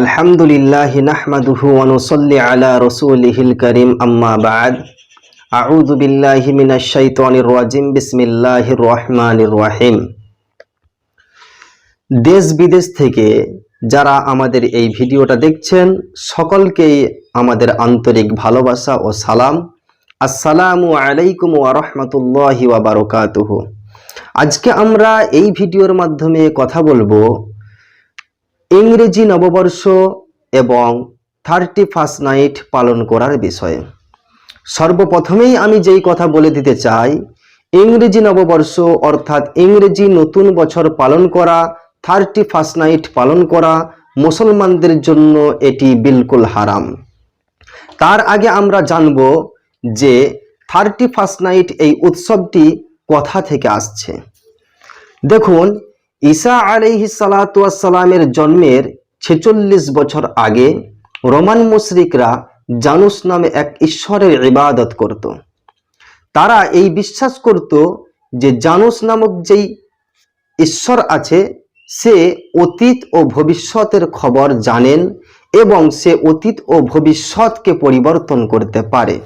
আলহামদুলিল্লাহ নাহমাদুহু ওয়ানুসাল্লি আলা রাসূলিহিল কারীম, আম্মা বাদ। আউযু বিল্লাহি মিনাশ শাইতানির রাজিম, বিসমিল্লাহির রহমানির রহিম। দেশ বিদেশ থেকে যারা আমাদের এই ভিডিওটা দেখছেন, সকলকেই আমাদের আন্তরিক ভালোবাসা ও সালাম। আসসালামু আলাইকুম ওয়া রাহমাতুল্লাহি ওয়া বারাকাতুহু। আজকে আমরা এই ভিডিওর মাধ্যমে কথা বলব ইংরেজি নববর্ষ এবং থার্টি ফার্স্ট নাইট পালন করার বিষয়ে। সর্বপ্রথমেই আমি যেই কথা বলে দিতে চাই, ইংরেজি নববর্ষ অর্থাৎ ইংরেজি নতুন বছর পালন করা থার্টি ফার্স্ট নাইট পালন করা মুসলমানদের জন্য এটি বিলকুল হারাম। তার আগে আমরা জানব যে থার্টি ফার্স্ট নাইট এই উৎসবটি কোথা থেকে আসছে। দেখুন ঈসা আলাইহি সালামের জন্মের ছেচল্লিশ বছর আগে রোমান মুশরিকরা জানুস নামে এক ঈশ্বরের ইবাদত করত। তারা এই বিশ্বাস করত যে জানুস নামক যেই ঈশ্বর আছে, সে অতীত ও ভবিষ্যতের খবর জানেন এবং সে অতীত ও ভবিষ্যৎকে পরিবর্তন করতে পারে।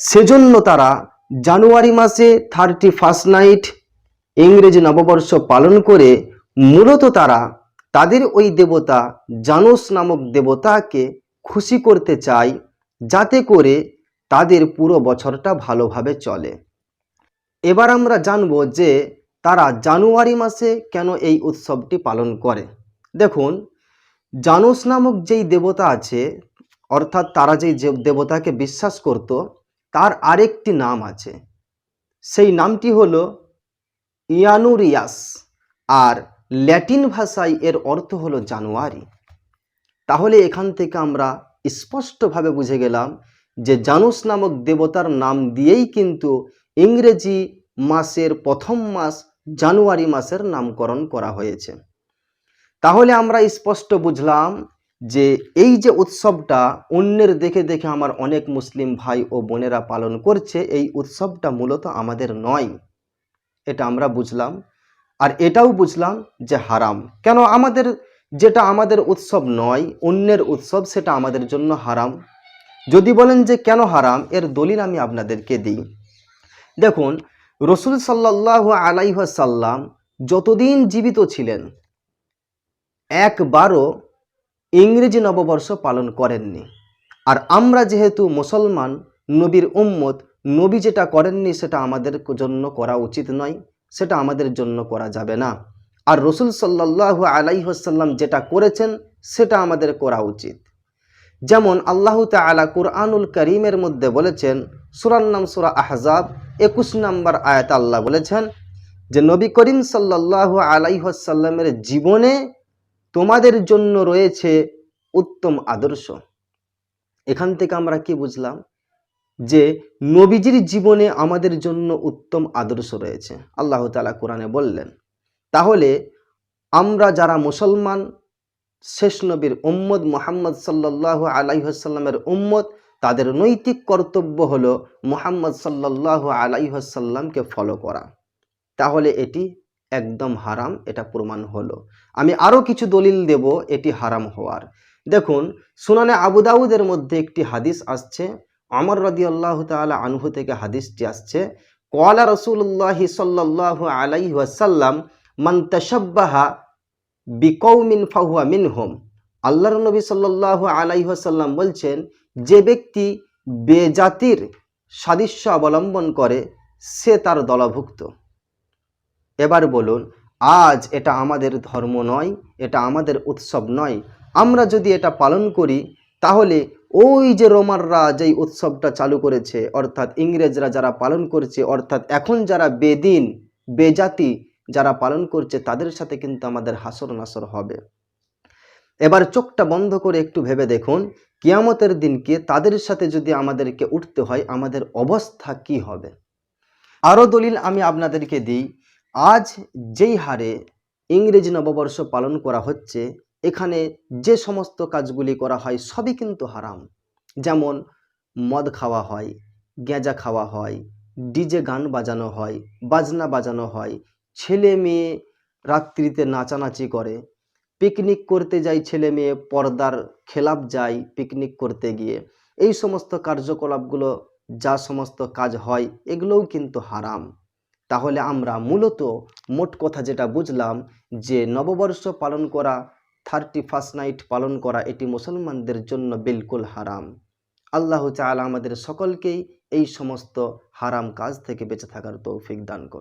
সেজন্য তারা জানুয়ারি মাসে থার্টি ফার্স্ট নাইট ইংরেজি নববর্ষ পালন করে মূলত তারা তাদের ওই দেবতা জানুস নামক দেবতাকে খুশি করতে চায়, যাতে করে তাদের পুরো বছরটা ভালোভাবে চলে। এবার আমরা জানব যে তারা জানুয়ারি মাসে কেন এই উৎসবটি পালন করে। দেখুন, জানুস নামক যেই দেবতা আছে, অর্থাৎ তারা যেই দেবতাকে বিশ্বাস করত, তার আরেকটি নাম আছে। সেই নামটি হলো ইয়ানুরিয়াস। আর ল্যাটিন ভাষায় এর অর্থ হলো জানুয়ারি। তাহলে এখান থেকে আমরা স্পষ্টভাবে বুঝে গেলাম যে জানুস নামক দেবতার নাম দিয়েই কিন্তু ইংরেজি মাসের প্রথম মাস জানুয়ারি মাসের নামকরণ করা হয়েছে। তাহলে আমরা স্পষ্ট বুঝলাম যে এই যে উৎসবটা অন্যের দেখে দেখে আমার অনেক মুসলিম ভাই ও বোনেরা পালন করছে, এই উৎসবটা মূলত আমাদের নয়। এটা আমরা বুঝলাম। আর এটাও বুঝলাম যে হারাম। কেন আমাদের যেটা আমাদের উৎসব নয়, অন্যের উৎসব সেটা আমাদের জন্য হারাম? যদি বলেন যে কেন হারাম, এর দলিল আমি আপনাদেরকে দিই। দেখুন, রসুল সাল্লাহ আলাইসাল্লাম যতদিন জীবিত ছিলেন, একবারও ইংরেজি নববর্ষ পালন করেননি। আর আমরা যেহেতু মুসলমান, নবীর উম্মত নবী যেটা করেননি সেটা আমাদের জন্য করা উচিত নয়, সেটা আমাদের জন্য করা যাবে না। আর রসুল সাল্লাহ আলাইসাল্লাম যেটা করেছেন সেটা আমাদের করা উচিত। যেমন আল্লাহ তালা কুরআনুল করিমের মধ্যে বলেছেন সুরান নাম সুরা আহজাব, একুশ নম্বর আয়াত আল্লাহ বলেছেন যে, নবী করিম সাল্লাহ আলাইসাল্লামের জীবনে তোমাদের জন্য রয়েছে উত্তম আদর্শ। এখান থেকে আমরা কি বুঝলাম? যে নবীজির জীবনে আমাদের জন্য উত্তম আদর্শ রয়েছে। আল্লাহ তালা কোরআনে বললেন, তাহলে আমরা যারা মুসলমান, শেষ নবীর উম্মদ মোহাম্মদ সাল্লাহ আলাইসাল্লামের উম্মদ তাদের নৈতিক কর্তব্য হলো মোহাম্মদ সাল্লাহ আলাইসাল্লামকে ফলো করা। তাহলে এটি একদম হারাম, এটা প্রমাণ হলো। আমি আরও কিছু দলিল দেব, এটি হারাম হওয়ার। দেখুন, সুনানে আবুদাউদের মধ্যে একটি হাদিস আসছে আমর রদি আল্লাহ তালা আনহু থেকে হাদিসটি আসছে কলা রসুল্লাহ সাল্লাহ আলাই ওয়াসাল্লাম, মান তশব্বাহা বিকৌমিন ফাহুয়া মিনহুম। আল্লাহর নবী সাল্লাহ আলাইসাল্লাম বলছেন, যে ব্যক্তি বেজাতির সাদৃশ্য অবলম্বন করে, সে তার দলভুক্ত। এবার বলুন, আজ এটা আমাদের ধর্ম নয়, এটা আমাদের উৎসব নয়। আমরা যদি এটা পালন করি, তাহলে ওই যে রোমাররা যেই উৎসবটা চালু করেছে, অর্থাৎ ইংরেজরা যারা পালন করছে, অর্থাৎ এখন যারা বেদিন, বেজাতি যারা পালন করছে, তাদের সাথে কিন্তু আমাদের হাসর নাসর হবে। এবার চোখটা বন্ধ করে একটু ভেবে দেখুন, কিয়ামতের দিনকে তাদের সাথে যদি আমাদেরকে উঠতে হয়, আমাদের অবস্থা কি হবে? আরও দলিল আমি আপনাদেরকে দিই, আজ যেই হারে ইংরেজি নববর্ষ পালন করা হচ্ছে এখানে যে সমস্ত কাজগুলি করা হয় সবই কিন্তু হারাম। যেমন মদ খাওয়া হয় গেঁজা খাওয়া হয়, ডিজে গান বাজানো হয়, বাজনা বাজানো হয়, ছেলে মেয়ে রাত্রিতে নাচানাচি করে পিকনিক করতে যায় ছেলে মেয়ে, পর্দার খেলাপ যায় পিকনিক করতে গিয়ে, এই সমস্ত কার্যকলাপগুলো যা সমস্ত কাজ হয় এগুলোও কিন্তু হারাম। তাহলে আমরা মূলত মোট কথা যেটা বুঝলাম যে নববর্ষ পালন করা থার্টি ফার্স্ট নাইট পালন করা এটি মুসলমানদের জন্য বিলকুল হারাম। আল্লাহ চাল আমাদের সকলকেই এই সমস্ত হারাম কাজ থেকে বেঁচে থাকার তৌফিক দান করুন।